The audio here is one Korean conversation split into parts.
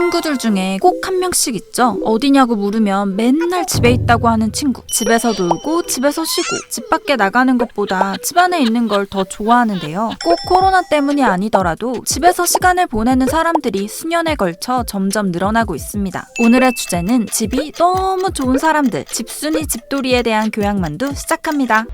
친구들 중에 꼭 한 명씩 있죠. 어디냐고 물으면 맨날 집에 있다고 하는 친구. 집에서 놀고 집에서 쉬고 집 밖에 나가는 것보다 집 안에 있는 걸 더 좋아하는데요. 꼭 코로나 때문이 아니더라도 집에서 시간을 보내는 사람들이 수년에 걸쳐 점점 늘어나고 있습니다. 오늘의 주제는 집이 너무 좋은 사람들, 집순이 집돌이에 대한 교양만두 시작합니다.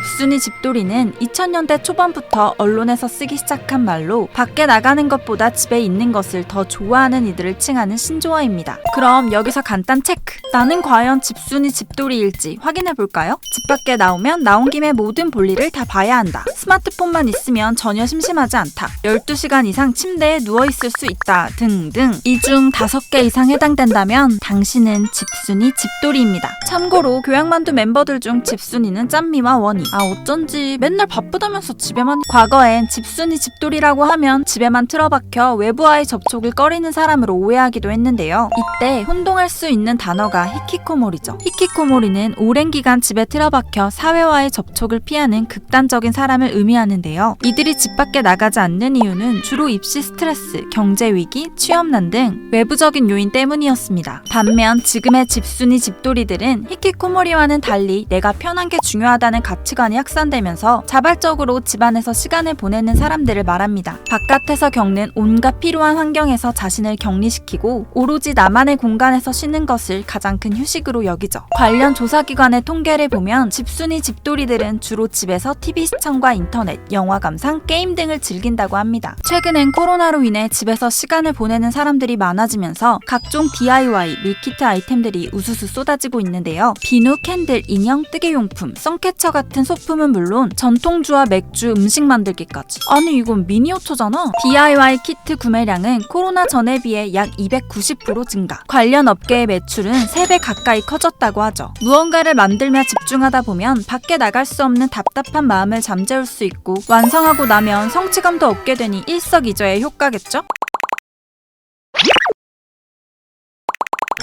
집순이 집돌이는 2000년대 초반부터 언론에서 쓰기 시작한 말로 밖에 나가는 것보다 집에 있는 것을 더 좋아하는 이들을 칭하는 신조어입니다. 그럼 여기서 간단 체크. 나는 과연 집순이 집돌이일지 확인해 볼까요? 집 밖에 나오면 나온 김에 모든 볼일을 다 봐야 한다. 스마트폰만 있으면 전혀 심심하지 않다. 12시간 이상 침대에 누워 있을 수 있다. 등등. 이 중 5개 이상 해당된다면 당신은 집순이 집돌이입니다. 참고로 교양만두 멤버들 중 집순이는 짬미와 원희. 아 어쩐지 맨날 바쁘다면서 집에만 과거엔 집순이 집돌이라고 하면 집에만 틀어박혀 외부와의 접촉을 꺼리는 사람으로 오해하기도 했는데요. 이때 혼동할 수 있는 단어가 히키코모리죠. 히키코모리는 오랜 기간 집에 틀어박혀 사회와의 접촉을 피하는 극단적인 사람을 의미하는데요. 이들이 집 밖에 나가지 않는 이유는 주로 입시 스트레스, 경제 위기, 취업난 등 외부적인 요인 때문이었습니다. 반면 지금의 집순이 집돌이들은 히키코모리와는 달리 내가 편한 게 중요하다는 가치 관이 확산되면서 자발적으로 집안에서 시간을 보내는 사람들을 말합니다. 바깥에서 겪는 온갖 필요한 환경에서 자신을 격리시키고 오로지 나만의 공간에서 쉬는 것을 가장 큰 휴식으로 여기죠. 관련 조사기관의 통계를 보면 집순이 집돌이들은 주로 집에서 TV 시청과 인터넷, 영화 감상, 게임 등을 즐긴다고 합니다. 최근엔 코로나로 인해 집에서 시간을 보내는 사람들이 많아지면서 각종 DIY, 밀키트 아이템들이 우수수 쏟아지고 있는데요. 비누, 캔들, 인형, 뜨개용품, 썬캐쳐 같은 소품은 물론 전통주와 맥주, 음식 만들기까지. 아니 이건 미니어처잖아. DIY 키트 구매량은 코로나 전에 비해 약 290% 증가. 관련 업계의 매출은 3배 가까이 커졌다고 하죠. 무언가를 만들며 집중하다 보면 밖에 나갈 수 없는 답답한 마음을 잠재울 수 있고 완성하고 나면 성취감도 얻게 되니 일석이조의 효과겠죠?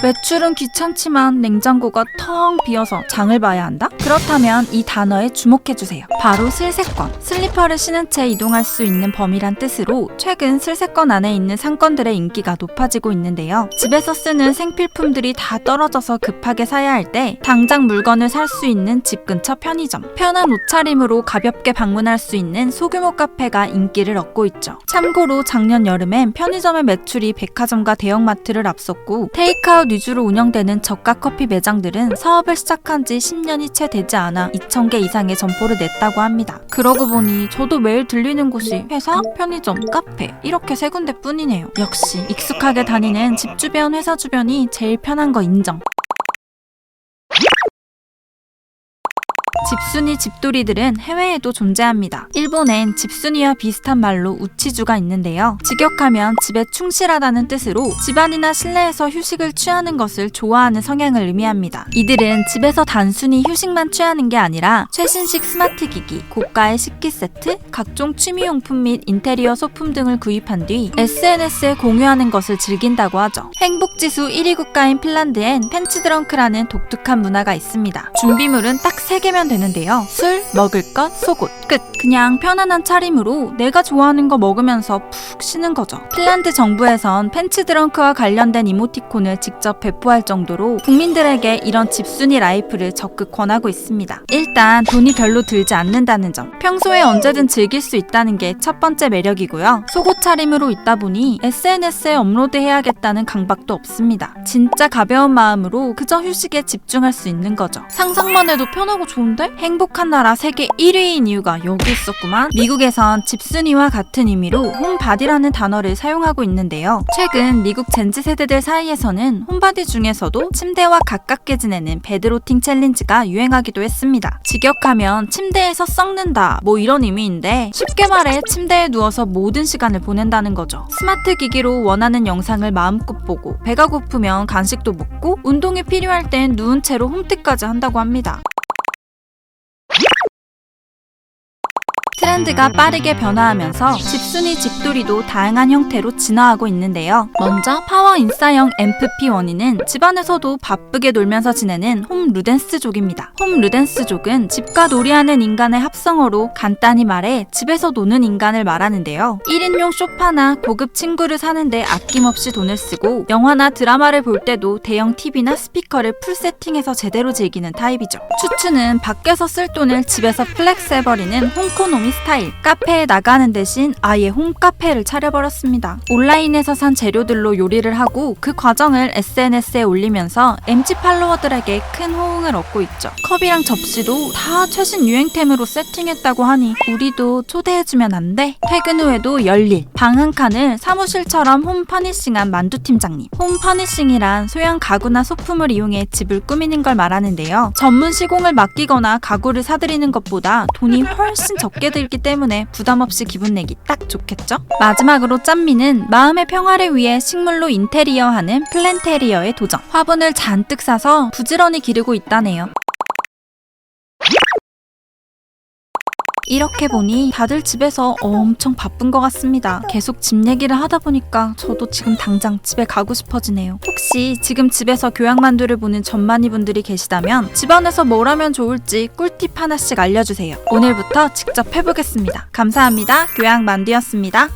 매출은 귀찮지만 냉장고가 텅 비어서 장을 봐야 한다? 그렇다면 이 단어에 주목해주세요. 바로 슬세권. 슬리퍼를 신은 채 이동할 수 있는 범위란 뜻으로 최근 슬세권 안에 있는 상권들의 인기가 높아지고 있는데요. 집에서 쓰는 생필품들이 다 떨어져서 급하게 사야 할 때 당장 물건을 살 수 있는 집 근처 편의점. 편한 옷차림으로 가볍게 방문할 수 있는 소규모 카페가 인기를 얻고 있죠. 참고로 작년 여름엔 편의점의 매출이 백화점과 대형마트를 앞섰고 테이크아웃 위주로 운영되는 저가 커피 매장들은 사업을 시작한 지 10년이 채 되지 않아 2,000개 이상의 점포를 냈다고 합니다. 그러고 보니 저도 매일 들리는 곳이 회사, 편의점, 카페 이렇게 세 군데 뿐이네요. 역시 익숙하게 다니는 집 주변, 회사 주변이 제일 편한 거 인정. 집순이 집돌이들은 해외에도 존재합니다. 일본엔 집순이와 비슷한 말로 우치주가 있는데요. 직역하면 집에 충실하다는 뜻으로 집안이나 실내에서 휴식을 취하는 것을 좋아하는 성향을 의미합니다. 이들은 집에서 단순히 휴식만 취하는 게 아니라 최신식 스마트 기기, 고가의 식기 세트, 각종 취미용품 및 인테리어 소품 등을 구입한 뒤 SNS에 공유하는 것을 즐긴다고 하죠. 행복지수 1위 국가인 핀란드엔 펜치 드렁크라는 독특한 문화가 있습니다. 준비물은 딱 3개면 되는 데요. 술, 먹을 것, 속옷. 끝. 그냥 편안한 차림으로 내가 좋아하는 거 먹으면서 푹 쉬는 거죠. 핀란드 정부에선 펜치드렁크와 관련된 이모티콘을 직접 배포할 정도로 국민들에게 이런 집순이 라이프를 적극 권하고 있습니다. 일단 돈이 별로 들지 않는다는 점. 평소에 언제든 즐길 수 있다는 게 첫 번째 매력이고요. 속옷 차림으로 있다 보니 SNS에 업로드해야겠다는 강박도 없습니다. 진짜 가벼운 마음으로 그저 휴식에 집중할 수 있는 거죠. 상상만 해도 편하고 좋은데? 행복한 나라 세계 1위인 이유가 여기 있었구만. 미국에선 집순이와 같은 의미로 홈바디라는 단어를 사용하고 있는데요. 최근 미국 젠지 세대들 사이에서는 홈바디 중에서도 침대와 가깝게 지내는 베드로팅 챌린지가 유행하기도 했습니다. 직역하면 침대에서 썩는다 뭐 이런 의미인데 쉽게 말해 침대에 누워서 모든 시간을 보낸다는 거죠. 스마트 기기로 원하는 영상을 마음껏 보고 배가 고프면 간식도 먹고 운동이 필요할 땐 누운 채로 홈트까지 한다고 합니다. 트렌드가 빠르게 변화하면서 집순이 집돌이도 다양한 형태로 진화하고 있는데요. 먼저 파워 인싸형 엠프피 원인은 집안에서도 바쁘게 놀면서 지내는 홈 루덴스족입니다. 홈 루덴스족은 집과 놀이하는 인간의 합성어로 간단히 말해 집에서 노는 인간을 말하는데요. 1인용 소파나 고급 침구를 사는데 아낌없이 돈을 쓰고 영화나 드라마를 볼 때도 대형 TV나 스피커를 풀 세팅해서 제대로 즐기는 타입이죠. 추추는 밖에서 쓸 돈을 집에서 플렉스 해버리는 홈코노미 스 타일. 카페에 나가는 대신 아예 홈카페를 차려버렸습니다. 온라인에서 산 재료들로 요리를 하고 그 과정을 SNS에 올리면서 MG 팔로워들에게 큰 호응을 얻고 있죠. 컵이랑 접시도 다 최신 유행템으로 세팅했다고 하니 우리도 초대해주면 안 돼? 퇴근 후에도 열일. 방 한 칸을 사무실처럼 홈 퍼니싱한 만두 팀장님. 홈 퍼니싱이란 소형 가구나 소품을 이용해 집을 꾸미는 걸 말하는데요. 전문 시공을 맡기거나 가구를 사들이는 것보다 돈이 훨씬 적게 들기 때문에 부담 없이 기분 내기 딱 좋겠죠? 마지막으로 짠미는 마음의 평화를 위해 식물로 인테리어하는 플랜테리어의 도전. 화분을 잔뜩 사서 부지런히 기르고 있다네요. 이렇게 보니 다들 집에서 엄청 바쁜 것 같습니다. 계속 집 얘기를 하다 보니까 저도 지금 당장 집에 가고 싶어지네요. 혹시 지금 집에서 교양만두를 보는 전만이 분들이 계시다면 집안에서 뭘 하면 좋을지 꿀팁 하나씩 알려주세요. 오늘부터 직접 해보겠습니다. 감사합니다. 교양만두였습니다.